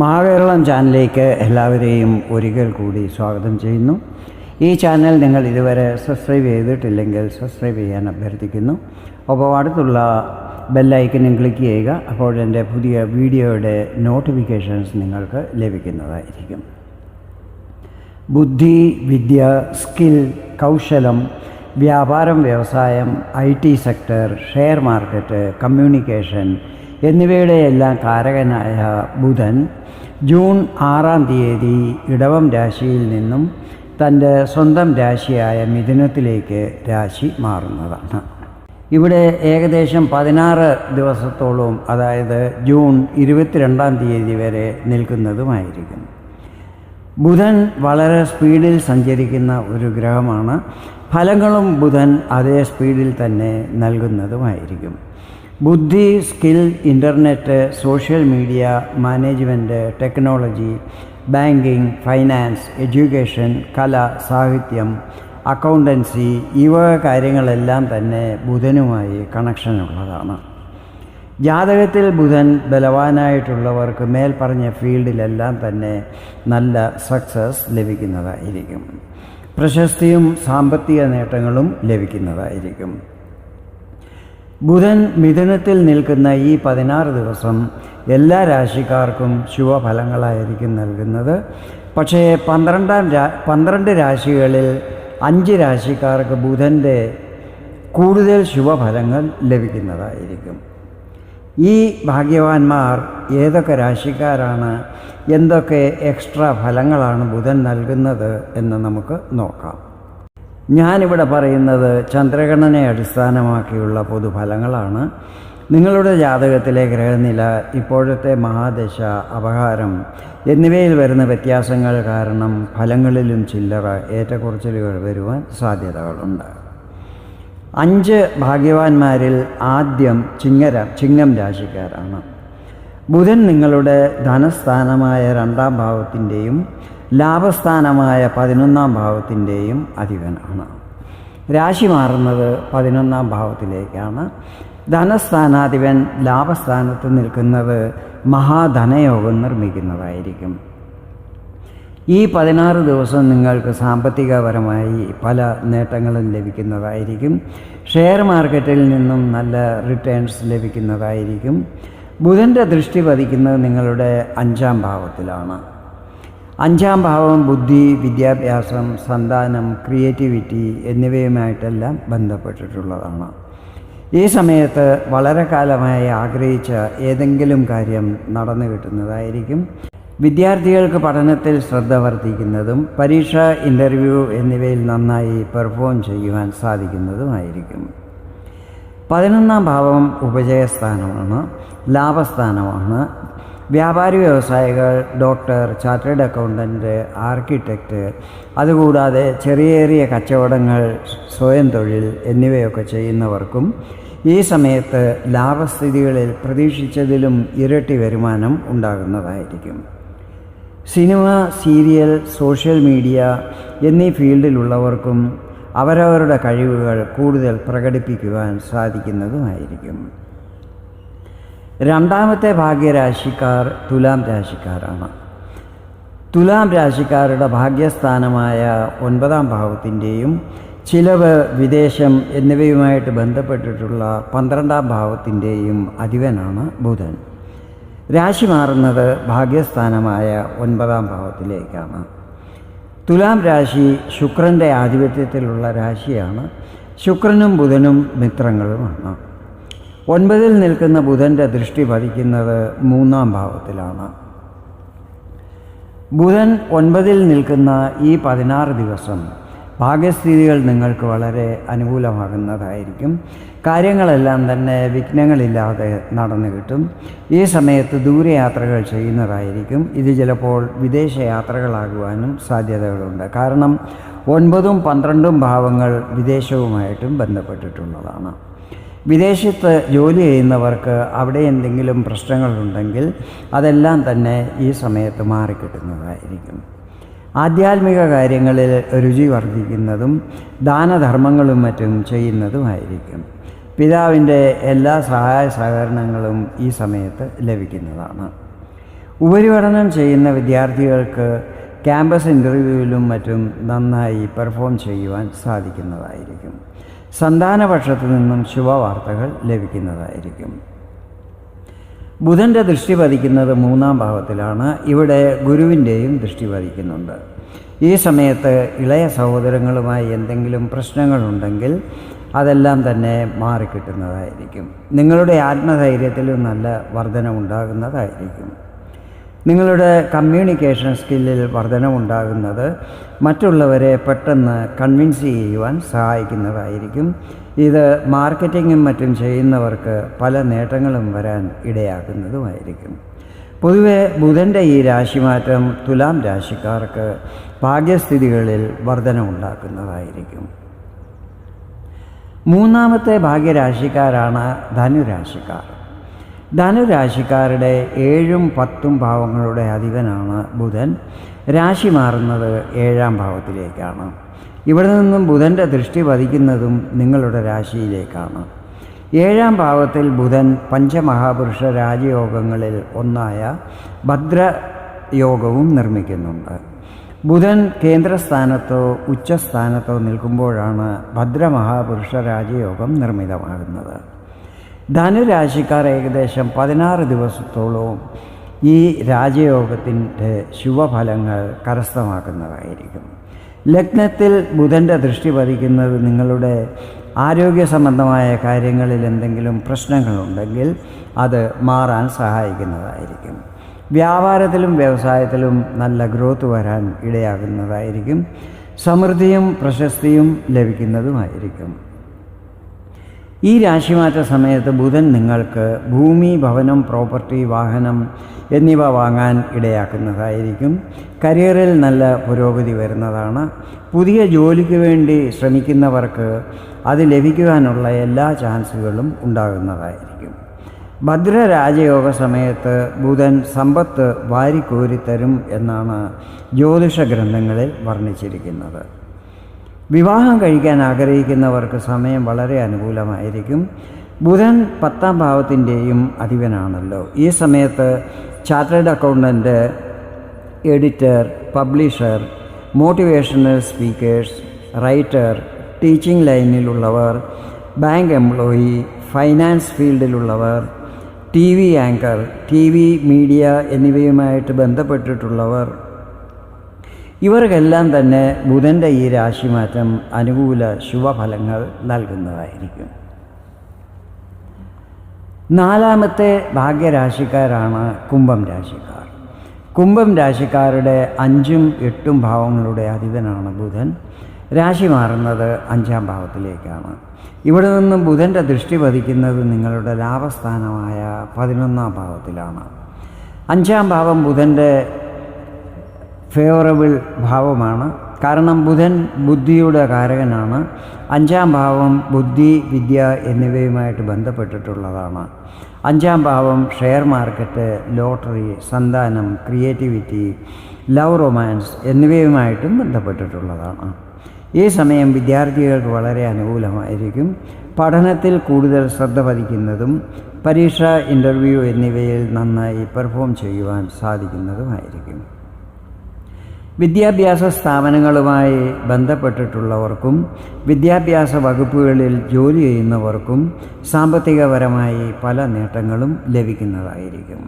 മഹാകേരളം ചാനലിലേക്ക് എല്ലാവരെയും ഒരിക്കൽ കൂടി സ്വാഗതം ചെയ്യുന്നു. ഈ ചാനൽ നിങ്ങൾ ഇതുവരെ സബ്സ്ക്രൈബ് ചെയ്തിട്ടില്ലെങ്കിൽ സബ്സ്ക്രൈബ് ചെയ്യാൻ അഭ്യർത്ഥിക്കുന്നു. അപ്പോൾ അടുത്തുള്ള ബെല്ലൈക്കനും ക്ലിക്ക് ചെയ്യുക അപ്പോൾ എന്റെ പുതിയ വീഡിയോയുടെ നോട്ടിഫിക്കേഷൻസ് നിങ്ങൾക്ക് ലഭിക്കുന്നതായിരിക്കും. ബുദ്ധി വിദ്യ സ്കിൽ കൗശലം വ്യാപാരം വ്യവസായം I T sector share market communication എന്നിവയുടെ എല്ലാം കാരകനായ ബുധൻ ജൂൺ ആറാം തീയതി ഇടവം രാശിയിൽ നിന്നും തന്റെ സ്വന്തം രാശിയായ മിഥുനത്തിലേക്ക് രാശി മാറുന്നതാണ്. ഇവിടെ ഏകദേശം പതിനാറ് ദിവസത്തോളം അതായത് ജൂൺ ഇരുപത്തിരണ്ടാം തീയതി വരെ നിൽക്കുന്നതുമായിരിക്കും. ബുധൻ വളരെ സ്പീഡിൽ സഞ്ചരിക്കുന്ന ഒരു ഗ്രഹമാണ്. ഫലങ്ങളും ബുധൻ അതേ സ്പീഡിൽ തന്നെ നൽകുന്നതുമായിരിക്കും. ബുദ്ധി skill internet social media management technology banking finance education കല സാഹിത്യം അക്കൗണ്ടൻസി ഈ വക കാര്യങ്ങളെല്ലാം തന്നെ ബുധനുമായി കണക്ഷനുള്ളതാണ്. ജാതകത്തിൽ ബുധൻ ബലവാനായിട്ടുള്ളവർക്ക് മേൽപ്പറഞ്ഞ ഫീൽഡിലെല്ലാം തന്നെ നല്ല സക്സസ് ലഭിക്കുന്നതായിരിക്കും. പ്രശസ്തിയും സാമ്പത്തിക നേട്ടങ്ങളും ലഭിക്കുന്നതായിരിക്കും. ബുധൻ മിഥുനത്തിൽ നിൽക്കുന്ന ഈ പതിനാറ് ദിവസം എല്ലാ രാശിക്കാർക്കും ശുഭഫലങ്ങളായിരിക്കും നൽകുന്നത്. പക്ഷേ പന്ത്രണ്ടാം രാ പന്ത്രണ്ട് രാശികളിൽ അഞ്ച് രാശിക്കാർക്ക് ബുധന്റെ കൂടുതൽ ശുഭഫലങ്ങൾ ലഭിക്കുന്നതായിരിക്കും. ഈ ഭാഗ്യവാന്മാർ ഏതൊക്കെ രാശിക്കാരാണ്? എന്തൊക്കെ എക്സ്ട്രാ ഫലങ്ങളാണ് ബുധൻ നൽകുന്നത് എന്ന് നമുക്ക് നോക്കാം. ഞാനിവിടെ പറയുന്നത് ചന്ദ്രഗണനെ അടിസ്ഥാനമാക്കിയുള്ള പൊതുഫലങ്ങളാണ്. നിങ്ങളുടെ ജാതകത്തിലെ ഗ്രഹനില ഇപ്പോഴത്തെ മഹാദശ അപഹാരം എന്നിവയിൽ വരുന്ന വ്യത്യാസങ്ങൾ കാരണം ഫലങ്ങളിലും ചില്ലറ ഏറ്റക്കുറച്ചിലുകൾ വരുവാൻ സാധ്യതകളുണ്ട്. അഞ്ച് ഭാഗ്യവാന്മാരിൽ ആദ്യം ചിങ്ങര ചിങ്ങം രാശിക്കാരാണ്. ബുധൻ നിങ്ങളുടെ ധനസ്ഥാനമായ രണ്ടാം ഭാവത്തിന്റെയും ലാഭസ്ഥാനമായ പതിനൊന്നാം ഭാവത്തിന്റെയും അധിപനാണ്. രാശി മാറുന്നത് പതിനൊന്നാം ഭാവത്തിലേക്കാണ്. ധനസ്ഥാനാധിപൻ ലാഭസ്ഥാനത്ത് നിൽക്കുന്നത് മഹാധനയോഗം നിർമ്മിക്കുന്നതായിരിക്കും. ഈ പതിനാറ് ദിവസം നിങ്ങൾക്ക് സാമ്പത്തികപരമായി പല നേട്ടങ്ങളും ലഭിക്കുന്നതായിരിക്കും. ഷെയർ മാർക്കറ്റിൽ നിന്നും നല്ല റിട്ടേൺസ് ലഭിക്കുന്നതായിരിക്കും. ബുധന്റെ ദൃഷ്ടി പതിക്കുന്നത് നിങ്ങളുടെ അഞ്ചാം ഭാവത്തിലാണ്. അഞ്ചാം ഭാവം ബുദ്ധി വിദ്യാഭ്യാസം സന്താനം ക്രിയേറ്റിവിറ്റി എന്നിവയുമായിട്ടെല്ലാം ബന്ധപ്പെട്ടിട്ടുള്ളതാണ്. ഈ സമയത്ത് വളരെ കാലമായി ആഗ്രഹിച്ച ഏതെങ്കിലും കാര്യം നടന്നു കിട്ടുന്നതായിരിക്കും. വിദ്യാർത്ഥികൾക്ക് പഠനത്തിൽ ശ്രദ്ധ വർദ്ധിക്കുന്നതും പരീക്ഷ ഇന്റർവ്യൂ എന്നിവയിൽ നന്നായി പെർഫോം ചെയ്യുവാൻ സാധിക്കുന്നതുമായിരിക്കും. പതിനൊന്നാം ഭാവം ഉപജയസ്ഥാനമാണ് ലാഭസ്ഥാനമാണ്. വ്യാപാരി വ്യവസായികൾ ഡോക്ടർ ചാർട്ടേഡ് അക്കൗണ്ടന്റ് ആർക്കിടെക്റ്റ് അതുകൂടാതെ ചെറിയ ചെറിയ കച്ചവടങ്ങൾ സ്വയം തൊഴിൽ എന്നിവയൊക്കെ ചെയ്യുന്നവർക്കും ഈ സമയത്ത് ലാഭസ്ഥിതികളിൽ പ്രതീക്ഷിച്ചതിലും ഇരട്ടി വരുമാനം ഉണ്ടാകുന്നതായിരിക്കും. സിനിമ സീരിയൽ സോഷ്യൽ മീഡിയ എന്നീ ഫീൽഡിലുള്ളവർക്കും അവരവരുടെ കഴിവുകൾ കൂടുതൽ പ്രകടിപ്പിക്കുവാൻ സാധിക്കുന്നതുമായിരിക്കും. രണ്ടാമത്തെ ഭാഗ്യരാശിക്കാർ തുലാം രാശിക്കാരാണ്. തുലാം രാശിക്കാരുടെ ഭാഗ്യസ്ഥാനമായ ഒൻപതാം ഭാവത്തിന്റെയും ചിലവ് വിദേശം എന്നിവയുമായിട്ട് ബന്ധപ്പെട്ടിട്ടുള്ള പന്ത്രണ്ടാം ഭാവത്തിന്റെയും അധിപനാണ് ബുധൻ. രാശി മാറുന്നത് ഭാഗ്യസ്ഥാനമായ ഒൻപതാം ഭാവത്തിലേക്കാണ്. തുലാം രാശി ശുക്രന്റെ ആധിപത്യത്തിലുള്ള രാശിയാണ്. ശുക്രനും ബുധനും മിത്രങ്ങളുമാണ്. ഒൻപതിൽ നിൽക്കുന്ന ബുധന്റെ ദൃഷ്ടി പതിക്കുന്നത് മൂന്നാം ഭാവത്തിലാണ്. ബുധൻ ഒൻപതിൽ നിൽക്കുന്ന ഈ പതിനാറ് ദിവസം ഭാഗ്യസ്ഥിതികൾ നിങ്ങൾക്ക് വളരെ അനുകൂലമാകുന്നതായിരിക്കും. കാര്യങ്ങളെല്ലാം തന്നെ വിഘ്നങ്ങളില്ലാതെ നടന്നു കിട്ടും. ഈ സമയത്ത് ദൂരയാത്രകൾ ചെയ്യുന്നതായിരിക്കും. ഇത് ചിലപ്പോൾ വിദേശ യാത്രകളാകുവാനും സാധ്യതകളുണ്ട്. കാരണം ഒൻപതും പന്ത്രണ്ടും ഭാവങ്ങൾ വിദേശവുമായിട്ടും ബന്ധപ്പെട്ടിട്ടുള്ളതാണ്. വിദേശത്ത് ജോലി ചെയ്യുന്നവർക്ക് അവിടെ എന്തെങ്കിലും പ്രശ്നങ്ങളുണ്ടെങ്കിൽ അതെല്ലാം തന്നെ ഈ സമയത്ത് മാറിക്കിട്ടുന്നതായിരിക്കും. ആധ്യാത്മിക കാര്യങ്ങളിൽ രുചി വർദ്ധിക്കുന്നതും ദാനധർമ്മങ്ങളും മറ്റും ചെയ്യുന്നതുമായിരിക്കും. പിതാവിന്റെ എല്ലാ സഹായ സഹകരണങ്ങളും ഈ സമയത്ത് ലഭിക്കുന്നതാണ്. ഉപരിപഠനം ചെയ്യുന്ന വിദ്യാർത്ഥികൾക്ക് ക്യാമ്പസ് ഇന്റർവ്യൂവിലും മറ്റും നന്നായി പെർഫോം ചെയ്യുവാൻ സാധിക്കുന്നതായിരിക്കും. സന്താനപക്ഷത്തു നിന്നും ശുഭവാർത്തകൾ ലഭിക്കുന്നതായിരിക്കും. ബുധന്റെ ദൃഷ്ടി പതിക്കുന്നത് മൂന്നാം ഭാവത്തിലാണ്. ഇവിടെ ഗുരുവിന്റെയും ദൃഷ്ടി പതിക്കുന്നുണ്ട് ഈ സമയത്ത് ഇളയ സഹോദരങ്ങളുമായി എന്തെങ്കിലും പ്രശ്നങ്ങളുണ്ടെങ്കിൽ അതെല്ലാം തന്നെ മാറിക്കിട്ടുന്നതായിരിക്കും. നിങ്ങളുടെ ആത്മധൈര്യത്തിലും നല്ല വർധനമുണ്ടാകുന്നതായിരിക്കും നിങ്ങളുടെ കമ്മ്യൂണിക്കേഷൻ സ്കില്ലിൽ വർധനമുണ്ടാകുന്നത് മറ്റുള്ളവരെ പെട്ടെന്ന് കൺവിൻസ് ചെയ്യുവാൻ സഹായിക്കുന്നതായിരിക്കും. ഇത് മാർക്കറ്റിങ്ങും മറ്റും ചെയ്യുന്നവർക്ക് പല നേട്ടങ്ങളും വരാൻ ഇടയാക്കുന്നതുമായിരിക്കും. പൊതുവെ ബുധന്റെ ഈ രാശിമാറ്റം തുലാം രാശിക്കാർക്ക് ഭാഗ്യസ്ഥിതികളിൽ വർധനമുണ്ടാക്കുന്നതായിരിക്കും. മൂന്നാമത്തെ ഭാഗ്യരാശിക്കാരാണ് ധനുരാശിക്കാർ. ധനുരാശിക്കാരുടെ ഏഴും പത്തും ഭാവങ്ങളുടെ അധിപനാണ് ബുധൻ. രാശി മാറുന്നത് ഏഴാം ഭാവത്തിലേക്കാണ്. ഇവിടെ നിന്നും ബുധന്റെ ദൃഷ്ടി പതിക്കുന്നതും നിങ്ങളുടെ രാശിയിലേക്കാണ്. ഏഴാം ഭാവത്തിൽ ബുധൻ പഞ്ചമഹാപുരുഷ രാജയോഗങ്ങളിൽ ഒന്നായ ഭദ്രയോഗവും നിർമ്മിക്കുന്നുണ്ട്. ബുധൻ കേന്ദ്രസ്ഥാനത്തോ ഉച്ചസ്ഥാനത്തോ നിൽക്കുമ്പോഴാണ് ഭദ്രമഹാപുരുഷ രാജയോഗം നിർമ്മിതമാകുന്നത്. ധനുരാശിക്കാർ ഏകദേശം പതിനാറ് ദിവസത്തോളവും ഈ രാജയോഗത്തിന്റെ ശുഭഫലങ്ങൾ കരസ്ഥമാക്കുന്നതായിരിക്കും. ലഗ്നത്തിൽ ബുധന്റെ ദൃഷ്ടി പതിക്കുന്നത് നിങ്ങളുടെ ആരോഗ്യ സംബന്ധമായ കാര്യങ്ങളിൽ എന്തെങ്കിലും പ്രശ്നങ്ങളുണ്ടെങ്കിൽ അത് മാറാൻ സഹായിക്കുന്നതായിരിക്കും. വ്യാപാരത്തിലും വ്യവസായത്തിലും നല്ല ഗ്രോത്ത് വരാൻ ഇടയാകുന്നതായിരിക്കും. സമൃദ്ധിയും പ്രശസ്തിയും ലഭിക്കുന്നതുമായിരിക്കും. ഈ രാശിമാറ്റ സമയത്ത് ബുധൻ നിങ്ങൾക്ക് ഭൂമി ഭവനം പ്രോപ്പർട്ടി വാഹനം എന്നിവ വാങ്ങാൻ ഇടയാക്കുന്നതായിരിക്കും. കരിയറിൽ നല്ല പുരോഗതി വരുന്നതാണ്. പുതിയ ജോലിക്ക് വേണ്ടി ശ്രമിക്കുന്നവർക്ക് അത് ലഭിക്കുവാനുള്ള എല്ലാ ചാൻസുകളും ഉണ്ടാകുന്നതായിരിക്കും. ഭദ്ര രാജയോഗ സമയത്ത് ബുധൻ സമ്പത്ത് വാരിക്കോരിത്തരും എന്നാണ് ജ്യോതിഷ ഗ്രന്ഥങ്ങളിൽ വർണിച്ചിരിക്കുന്നത്. വിവാഹം കഴിക്കാൻ ആഗ്രഹിക്കുന്നവർക്ക് സമയം വളരെ അനുകൂലമായിരിക്കും. ബുധൻ പത്താം ഭാവത്തിന്റെയും അധിപനാണല്ലോ. ഈ സമയത്ത് chartered accountant editor publisher motivational speakers writer teaching ലൈനിലുള്ളവർ bank employee finance ഫീൽഡിലുള്ളവർ T V anchor T V media എന്നിവയുമായിട്ട് ബന്ധപ്പെട്ടിട്ടുള്ളവർ ഇവർക്കെല്ലാം തന്നെ ബുധന്റെ ഈ രാശിമാറ്റം അനുകൂല ശുഭഫലങ്ങൾ നൽകുന്നതായിരിക്കും. നാലാമത്തെ ഭാഗ്യരാശിക്കാരാണ് കുംഭം രാശിക്കാർ. കുംഭം രാശിക്കാരുടെ അഞ്ചും എട്ടും ഭാവങ്ങളുടെ അധിപനാണ് ബുധൻ. രാശി മാറുന്നത് അഞ്ചാം ഭാവത്തിലേക്കാണ്. ഇവിടെ നിന്നും ബുധന്റെ ദൃഷ്ടി പതിക്കുന്നത് നിങ്ങളുടെ ലാഭസ്ഥാനമായ പതിനൊന്നാം ഭാവത്തിലാണ്. അഞ്ചാം ഭാവം ബുധന്റെ ഫേവറബിൾ ഭാവമാണ്. കാരണം ബുധൻ ബുദ്ധിയുടെ കാരകനാണ്. അഞ്ചാം ഭാവം ബുദ്ധി വിദ്യ എന്നിവയുമായിട്ട് ബന്ധപ്പെട്ടിട്ടുള്ളതാണ്. അഞ്ചാം ഭാവം ഷെയർ മാർക്കറ്റ് ലോട്ടറി സന്താനം ക്രിയേറ്റിവിറ്റി ലവ് റൊമാൻസ് എന്നിവയുമായിട്ടും ബന്ധപ്പെട്ടിട്ടുള്ളതാണ്. ഈ സമയം വിദ്യാർത്ഥികൾക്ക് വളരെ അനുകൂലമായിരിക്കും. പഠനത്തിൽ കൂടുതൽ ശ്രദ്ധ പതിക്കുന്നതും പരീക്ഷ ഇന്റർവ്യൂ എന്നിവയിൽ നന്നായി പെർഫോം ചെയ്യുവാൻ സാധിക്കുന്നതുമായിരിക്കും. വിദ്യാഭ്യാസ സ്ഥാപനങ്ങളുമായി ബന്ധപ്പെട്ടിട്ടുള്ളവർക്കും വിദ്യാഭ്യാസ വകുപ്പുകളിൽ ജോലി ചെയ്യുന്നവർക്കും സാമ്പത്തികപരമായി പല നേട്ടങ്ങളും ലഭിക്കുന്നതായിരിക്കും.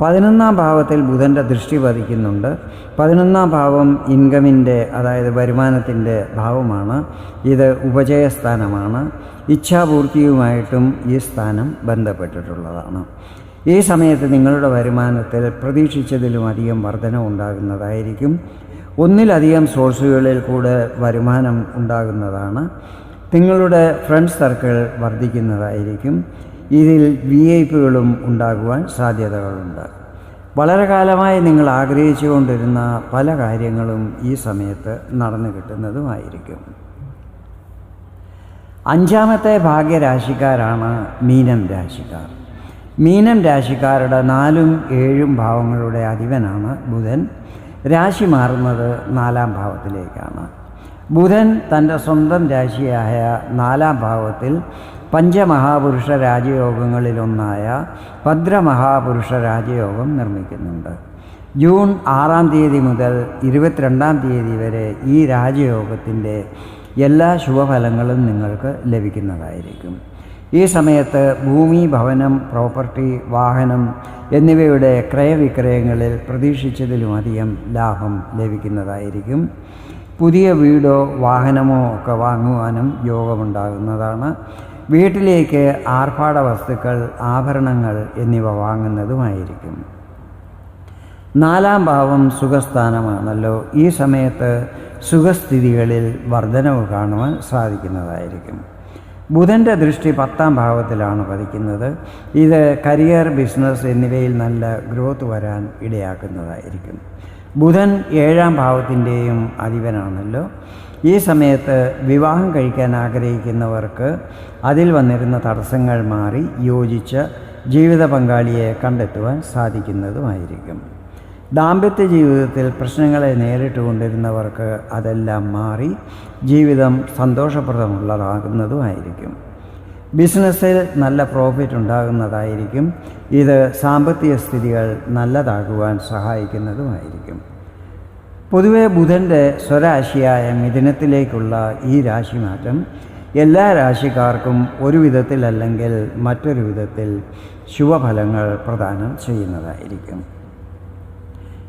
പതിനൊന്നാം ഭാവത്തിൽ ബുധന്റെ ദൃഷ്ടി പതിക്കുന്നുണ്ട് പതിനൊന്നാം ഭാവം ഇൻകമിന്റെ അതായത് വരുമാനത്തിന്റെ ഭാവമാണ്. ഇത് ഉപജയസ്ഥാനമാണ്. ഇച്ഛാപൂർത്തിയുമായിട്ടും ഈ സ്ഥാനം ബന്ധപ്പെട്ടിട്ടുള്ളതാണ്. ഈ സമയത്ത് നിങ്ങളുടെ വരുമാനത്തിൽ പ്രതീക്ഷിച്ചതിലും അധികം വർധന ഉണ്ടാകുന്നതായിരിക്കും. ഒന്നിലധികം സോഴ്സുകളിൽ കൂടെ വരുമാനം ഉണ്ടാകുന്നതാണ്. നിങ്ങളുടെ ഫ്രണ്ട് സർക്കിൾ വർദ്ധിക്കുന്നതായിരിക്കും. ഇതിൽ വി ഐ പികളും ഉണ്ടാകുവാൻ സാധ്യതകളുണ്ട്. വളരെ കാലമായി നിങ്ങൾ ആഗ്രഹിച്ചുകൊണ്ടിരുന്ന പല കാര്യങ്ങളും ഈ സമയത്ത് നടന്നു കിട്ടുന്നതുമായിരിക്കും. അഞ്ചാമത്തെ ഭാഗ്യരാശിക്കാരാണ് മീനം രാശിക്കാർ. മീനം രാശിക്കാരുടെ നാലും ഏഴും ഭാവങ്ങളുടെ അധിപനാണ് ബുധൻ. രാശി മാറുന്നത് നാലാം ഭാവത്തിലേക്കാണ്. ബുധൻ തന്റെ സ്വന്തം രാശിയായ നാലാം ഭാവത്തിൽ പഞ്ചമഹാപുരുഷ രാജയോഗങ്ങളിലൊന്നായ ഭദ്രമഹാപുരുഷ രാജയോഗം നിർമ്മിക്കുന്നുണ്ട്. ജൂൺ ആറാം തീയതി മുതൽ ഇരുപത്തിരണ്ടാം തീയതി വരെ ഈ രാജയോഗത്തിന്റെ എല്ലാ ശുഭഫലങ്ങളും നിങ്ങൾക്ക് ലഭിക്കുന്നതായിരിക്കും. ഈ സമയത്ത് ഭൂമി ഭവനം പ്രോപ്പർട്ടി വാഹനം എന്നിവയുടെ ക്രയവിക്രയങ്ങളിൽ പ്രതീക്ഷിച്ചതിലുമധികം ലാഭം ലഭിക്കുന്നതായിരിക്കും. പുതിയ വീടോ വാഹനമോ ഒക്കെ വാങ്ങുവാനും യോഗമുണ്ടാകുന്നതാണ്. വീട്ടിലേക്ക് ആർഭാട വസ്തുക്കൾ ആഭരണങ്ങൾ എന്നിവ വാങ്ങുന്നതുമായിരിക്കും. നാലാം ഭാവം സുഖസ്ഥാനമാണല്ലോ. ഈ സമയത്ത് സുഖസ്ഥിതികളിൽ വർധനവ് കാണുവാൻ സാധിക്കുന്നതായിരിക്കും. ബുധന്റെ ദൃഷ്ടി പത്താം ഭാവത്തിലാണ് പതിക്കുന്നത്. ഇത് കരിയർ ബിസിനസ് എന്നിവയിൽ നല്ല ഗ്രോത്ത് വരാൻ ഇടയാക്കുന്നതായിരിക്കും. ബുധൻ ഏഴാം ഭാവത്തിന്റെയും അധിപനാണല്ലോ. ഈ സമയത്ത് വിവാഹം കഴിക്കാൻ ആഗ്രഹിക്കുന്നവർക്ക് അതിൽ വന്നിരുന്ന തടസ്സങ്ങൾ മാറി യോജിച്ച ജീവിത പങ്കാളിയെ കണ്ടെത്തുവാൻ സാധിക്കുന്നതുമായിരിക്കും. ദാമ്പത്യ ജീവിതത്തിൽ പ്രശ്നങ്ങളെ നേരിട്ട് കൊണ്ടിരുന്നവർക്ക് അതെല്ലാം മാറി ജീവിതം സന്തോഷപ്രദമുള്ളതാകുന്നതുമായിരിക്കും. ബിസിനസ്സിൽ നല്ല പ്രോഫിറ്റ് ഉണ്ടാകുന്നതായിരിക്കും. ഇത് സാമ്പത്തിക സ്ഥിതികൾ നല്ലതാകുവാൻ സഹായിക്കുന്നതുമായിരിക്കും. പൊതുവെ ബുധന്റെ സ്വരാശിയായ മിഥുനത്തിലേക്കുള്ള ഈ രാശിമാറ്റം എല്ലാ രാശിക്കാർക്കും ഒരു വിധത്തിലല്ലെങ്കിൽ മറ്റൊരു വിധത്തിൽ ശുഭഫലങ്ങൾ പ്രദാനം ചെയ്യുന്നതായിരിക്കും.